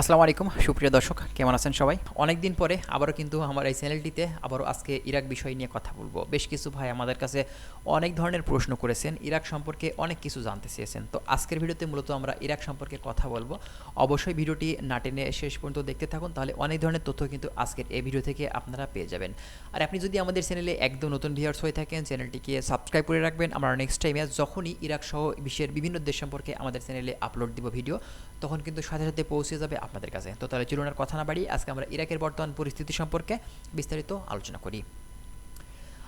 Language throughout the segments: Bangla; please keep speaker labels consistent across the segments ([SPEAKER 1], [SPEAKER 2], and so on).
[SPEAKER 1] আসসালামু আলাইকুম, সুপ্রিয় দর্শক, কেমন আছেন সবাই? অনেক দিন পরে আবারও কিন্তু আমার এই চ্যানেলটিতে আবারও আজকে ইরাক বিষয় নিয়ে কথা বলব। বেশ কিছু ভাই আমাদের কাছে অনেক ধরনের প্রশ্ন করেছেন, ইরাক সম্পর্কে অনেক কিছু জানতে চেয়েছেন। তো আজকের ভিডিওতে মূলত আমরা ইরাক সম্পর্কে কথা বলব। অবশ্যই ভিডিওটি না টেনে শেষ পর্যন্ত দেখতে থাকুন, তাহলে অনেক ধরনের তথ্য কিন্তু আজকের এই ভিডিও থেকে আপনারা পেয়ে যাবেন। আর আপনি যদি আমাদের চ্যানেলে একদম নতুন ভিউয়ার্স হয়ে থাকেন, চ্যানেলটিকে সাবস্ক্রাইব করে রাখবেন। আমরা নেক্সট টাইমে যখনই ইরাক সহ বিশ্বের বিভিন্ন দেশ সম্পর্কে আমাদের চ্যানেলে আপলোড দিব ভিডিও তখন কিন্তু সাথে সাথে পৌঁছে যাবে আপনাদের কাছে। তো তাহলে চলুন আর কথা না বাড়ি আজকে আমরা ইরাকের বর্তমান পরিস্থিতি সম্পর্কে বিস্তারিত আলোচনা করি।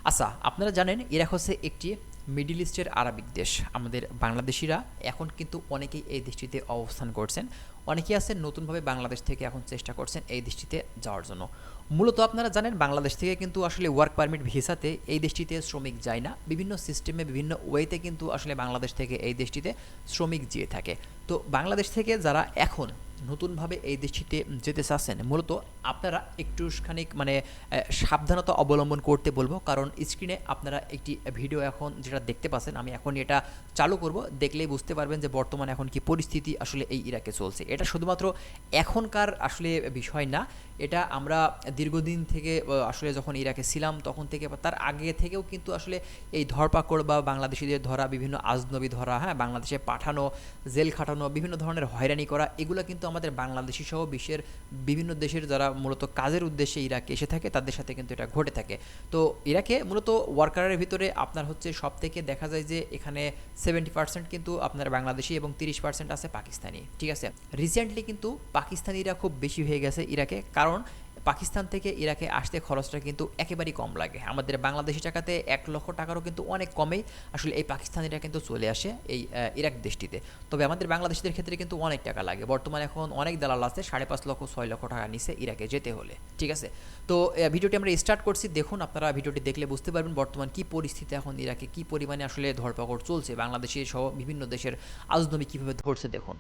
[SPEAKER 1] আচ্ছা আপনারা জানেন, ইরাক হচ্ছে একটি মিডিল ইস্টের আরবিক দেশ। আমাদের বাংলাদেশিরা এখন কিন্তু অনেকেই এই দেশটিতে অবস্থান করছেন। অনেকেই আছেন, নতুনভাবে বাংলাদেশ থেকে এখন চেষ্টা করছেন এই দেশটিতে যাওয়ার জন্য। মূলত আপনারা জানেন, বাংলাদেশ থেকে কিন্তু আসলে ওয়ার্ক পারমিট ভিসাতে এই দেশটিতে শ্রমিক যায় না। বিভিন্ন সিস্টেমে বিভিন্ন ওয়েতে কিন্তু আসলে বাংলাদেশ থেকে এই দেশটিতে শ্রমিক যেয়ে থাকে। তো বাংলাদেশ থেকে যারা এখন নতুনভাবে এই দেশটিতে যেতে চাচ্ছেন, মূলত আপনারা একটু খানিক মানে সাবধানতা অবলম্বন করতে বলব। কারণ স্ক্রিনে আপনারা একটি ভিডিও এখন যেটা দেখতে পাচ্ছেন, আমি এখন এটা চালু করব। দেখলেই বুঝতে পারবেন যে বর্তমানে এখন কি পরিস্থিতি আসলে এই ইরাকে চলছে। এটা শুধুমাত্র এখনকার আসলে বিষয় না, এটা আমরা দীর্ঘদিন থেকে আসলে যখন ইরাকে ছিলাম, তখন থেকে তার আগে থেকেও কিন্তু আসলে এই ধরপাকড় বা বাংলাদেশিদের ধরা, বিভিন্ন আজনবী ধরা হ্যাঁ বাংলাদেশে পাঠানো, জেল খাটানো, বিভিন্ন ধরনের হয়রানি করা, এগুলো কিন্তু আমাদের বাংলাদেশি সহ বিশ্বের বিভিন্ন দেশের যারা মূলত কাজের উদ্দেশ্যে ইরাকে এসে থাকে, তাদের সাথে কিন্তু এটা ঘটে থাকে। তো ইরাকে মূলত ওয়ার্কারের ভিতরে আপনার হচ্ছে সব থেকে দেখা যায় যে এখানে সেভেন্টি পার্সেন্ট কিন্তু আপনার বাংলাদেশি এবং তিরিশ পার্সেন্ট আছে পাকিস্তানি, ঠিক আছে? রিসেন্টলি কিন্তু পাকিস্তানিরা খুব বেশি হয়ে গেছে ইরাকে, কারণ পাকিস্তান থেকে ইরাকে আসতে খরচটা কিন্তু একেবারেই কম লাগে। আমাদের বাংলাদেশি টাকাতে এক লক্ষ টাকারও কিন্তু অনেক কমেই আসলে এই পাকিস্তানিরা কিন্তু চলে আসে এই ইরাক দেশটিতে। তবে আমাদের বাংলাদেশিদের ক্ষেত্রে কিন্তু অনেক টাকা লাগে। বর্তমানে এখন অনেক দালাল আছে, সাড়ে পাঁচ লক্ষ, ছয় লক্ষ টাকা নিচে ইরাকে যেতে হলে। ঠিক আছে? তো ভিডিওটি আমরা স্টার্ট করছি। দেখুন, আপনারা ভিডিওটি দেখলে বুঝতে পারবেন বর্তমান কি পরিস্থিতি এখন ইরাকে, কি পরিমাণে আসলে ধরপাকড় চলছে। বাংলাদেশি সহ বিভিন্ন দেশের আজনবী কীভাবে ধরছে, দেখুন।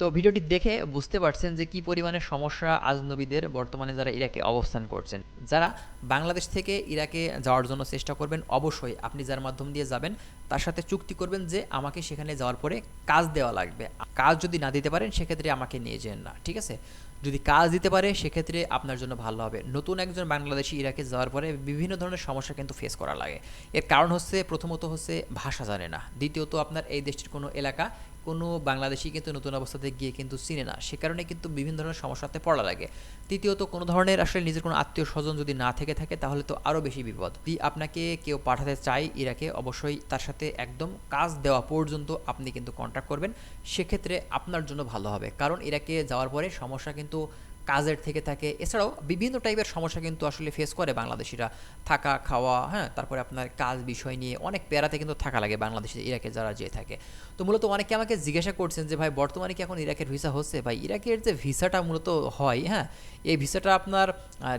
[SPEAKER 1] তো ভিডিওটি দেখে বুঝতে পারছেন যে কি পরিমাণে সমস্যা আজনবীদের বর্তমানে যারা ইরাকে অবস্থান করছেন। যারা বাংলাদেশ থেকে ইরাকে যাওয়ার জন্য চেষ্টা করবেন, অবশ্যই আপনি যার মাধ্যম দিয়ে যাবেন, তার সাথে চুক্তি করবেন যে আমাকে সেখানে যাওয়ার পরে কাজ দেওয়া লাগবে। কাজ যদি না দিতে পারেন, সেক্ষেত্রে আমাকে নিয়ে যেন না, ঠিক আছে? যদি কাজ দিতে পারে, সেক্ষেত্রে আপনার জন্য ভালো হবে। নতুন একজন বাংলাদেশি ইরাকে যাওয়ার পরে বিভিন্ন ধরনের সমস্যা কিন্তু ফেস করা লাগে। এর কারণ হচ্ছে, প্রথমত হচ্ছে ভাষা জানে না। দ্বিতীয়ত, আপনার এই দেশটির কোনো এলাকা কোনো বাংলাদেশি কিন্তু নতুন অবস্থাতে গিয়ে কিন্তু চিনে না। সে কারণে কিন্তু বিভিন্ন ধরনের সমস্যাতে পড়া লাগে। তৃতীয়ত, কোনো ধরনের আসলে নিজের কোনো আত্মীয় স্বজন যদি না থেকে থাকে, তাহলে তো আরও বেশি বিপদ। যদি আপনাকে কেউ পাঠাতে চায় ইরাকে, অবশ্যই তার সাথে একদম কাজ দেওয়া পর্যন্ত আপনি কিন্তু কন্ট্যাক্ট করবেন। সেক্ষেত্রে আপনার জন্য ভালো হবে। কারণ ইরাকে যাওয়ার পরে সমস্যা কিন্তু কাজের থেকে থাকে। এছাড়াও বিভিন্ন টাইপের সমস্যা কিন্তু আসলে ফেস করে বাংলাদেশিরা। থাকা, খাওয়া হ্যাঁ তারপরে আপনার কাজ বিষয় নিয়ে অনেক প্যারাতে কিন্তু থাকা লাগে বাংলাদেশে, ইরাকে যারা যেয়ে থাকে। তো মূলত অনেকে আমাকে জিজ্ঞাসা করছেন যে, ভাই, বর্তমানে কি এখন ইরাকের ভিসা হচ্ছে? ভাই, ইরাকের যে ভিসাটা মূলত হয় হ্যাঁ এই ভিসাটা আপনার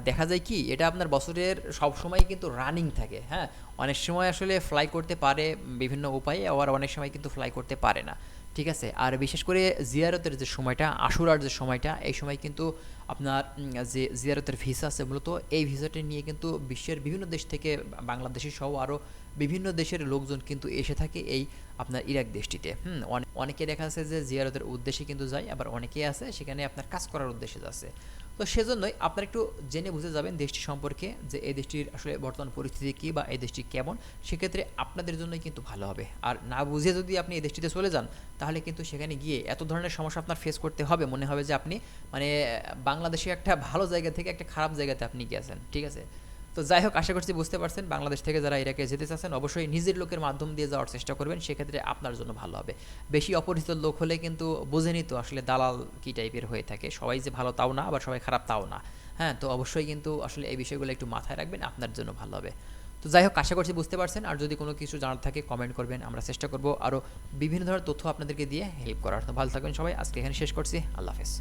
[SPEAKER 1] দেখা যায় কি, এটা আপনার বছরের সব সময় কিন্তু রানিং থাকে হ্যাঁ। অনেক সময় আসলে ফ্লাই করতে পারে, বিভিন্ন উপায়ে, আবার অনেক সময় কিন্তু ফ্লাই করতে পারে না। ঠিক আছে? আর বিশেষ করে জিয়ারতের যে সময়টা, আশুরার যে সময়টা, এই সময় কিন্তু আপনার যে জিয়ারতের ভিসা আছে মূলত, এই ভিসাটি নিয়ে কিন্তু বিশ্বের বিভিন্ন দেশ থেকে বাংলাদেশি সহ আরও বিভিন্ন দেশের লোকজন কিন্তু এসে থাকে এই আপনার ইরাক দেশটিতে। হুম, অনে- অনেকে দেখা যাচ্ছে যে জিয়ারতের উদ্দেশ্যে কিন্তু যায়, আবার অনেকেই আছে সেখানে আপনার কাজ করার উদ্দেশ্যে যাচ্ছে। তো সেজন্যই আপনারা একটু জেনে বুঝে যাবেন দেশটি সম্পর্কে যে এই দেশটির আসলে বর্তমান পরিস্থিতি কী বা এই দেশটি কেমন। সেক্ষেত্রে আপনাদের জন্যই কিন্তু ভালো হবে। আর না বুঝে যদি আপনি এই দেশটিতে চলে যান, তাহলে কিন্তু সেখানে গিয়ে এত ধরনের সমস্যা আপনার ফেস করতে হবে। মনে হবে যে আপনি মানে বাংলাদেশে একটা ভালো জায়গা থেকে একটা খারাপ জায়গাতে আপনি গেছেন, ঠিক আছে? তো যাই হোক, আশা করছি বুঝতে পারছেন। বাংলাদেশ থেকে যারা ইরাকে যেতে চাচ্ছেন, অবশ্যই নিজের লোকের মাধ্যম দিয়ে যাওয়ার চেষ্টা করবেন। সেক্ষেত্রে আপনার জন্য ভালো হবে। বেশি অপরিচিত লোক হলে কিন্তু বোঝেনি তো আসলে দালাল কী টাইপের হয়ে থাকে। সবাই যে ভালো তাও না, আবার সবাই খারাপ তাও না। হ্যাঁ তো অবশ্যই কিন্তু আসলে এই বিষয়গুলো একটু মাথায় রাখবেন, আপনার জন্য ভালো হবে। তো যাই হোক, আশা করছি বুঝতে পারছেন। আর যদি কোনো কিছু জানার থাকে কমেন্ট করবেন, আমরা চেষ্টা করব আরও বিভিন্ন ধরনের তথ্য আপনাদেরকে দিয়ে হেল্প করার। ভালো থাকবেন সবাই। আজকে এখানে শেষ করছি। আল্লাহ হাফেজ।